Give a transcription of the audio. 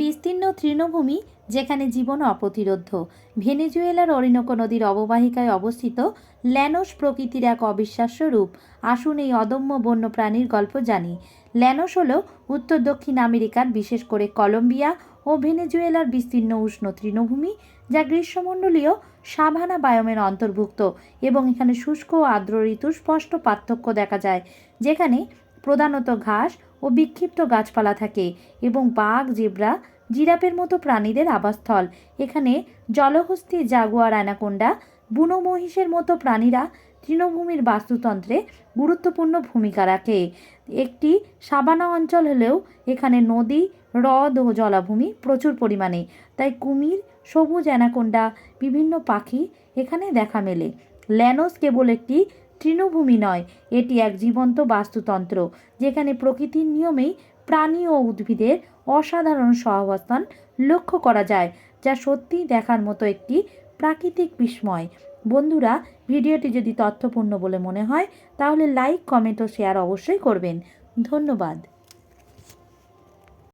বিস্তীর্ণ তৃণভূমি, যেখানে জীবন অপ্রতিরোধ্য ভেনেজুয়েলার অরিনোকো নদীর অববাহিকায় অবস্থিত ল্যানোস প্রকৃতির এক অবিশ্বাস্য রূপ। আসুন এই অদম্য বন্য প্রাণীর গল্প জানি। ল্যানোস হল উত্তর দক্ষিণ আমেরিকার, বিশেষ করে কলম্বিয়া ও ভেনেজুয়েলার বিস্তীর্ণ উষ্ণ তৃণভূমি, যা গ্রীষ্মমণ্ডলীয় সাভানা বায়োমের অন্তর্ভুক্ত এবং এখানে শুষ্ক ও আর্দ্র ঋতুর স্পষ্ট পার্থক্য দেখা যায়, যেখানে প্রধানত ঘাস ও বিক্ষিপ্ত গাছপালা থাকে এবং বাঘ, জেব্রা, জিরাফের মতো প্রাণীদের আবাসস্থল। এখানে জলহস্তী, জাগুয়ার অ্যানাকোন্ডা বুনো মহিষের মতো প্রাণীরা তৃণভূমির বাস্তুতন্ত্রে গুরুত্বপূর্ণ ভূমিকা রাখে। একটি সাবানা অঞ্চল হলেও এখানে নদী, হ্রদ ও জলাভূমি প্রচুর পরিমাণে। তাই কুমির, সবুজ অ্যানাকোন্ডা বিভিন্ন পাখি এখানে দেখা মেলে। ল্যানোস কেবল একটি তৃণভূমি নয়। এটি এক জীবন্ত বাস্তুতন্ত্র, যেখানে প্রকৃতির নিয়মেই প্রাণী ও উদ্ভিদের অসাধারণ সহাবস্থান লক্ষ্য করা যায়, যা সত্যিই দেখার মতো একটি প্রাকৃতিক বিস্ময়। বন্ধুরা, ভিডিওটি যদি তথ্যপূর্ণ বলে মনে হয়, তাহলে লাইক, কমেন্ট ও শেয়ার অবশ্যই করবেন। ধন্যবাদ।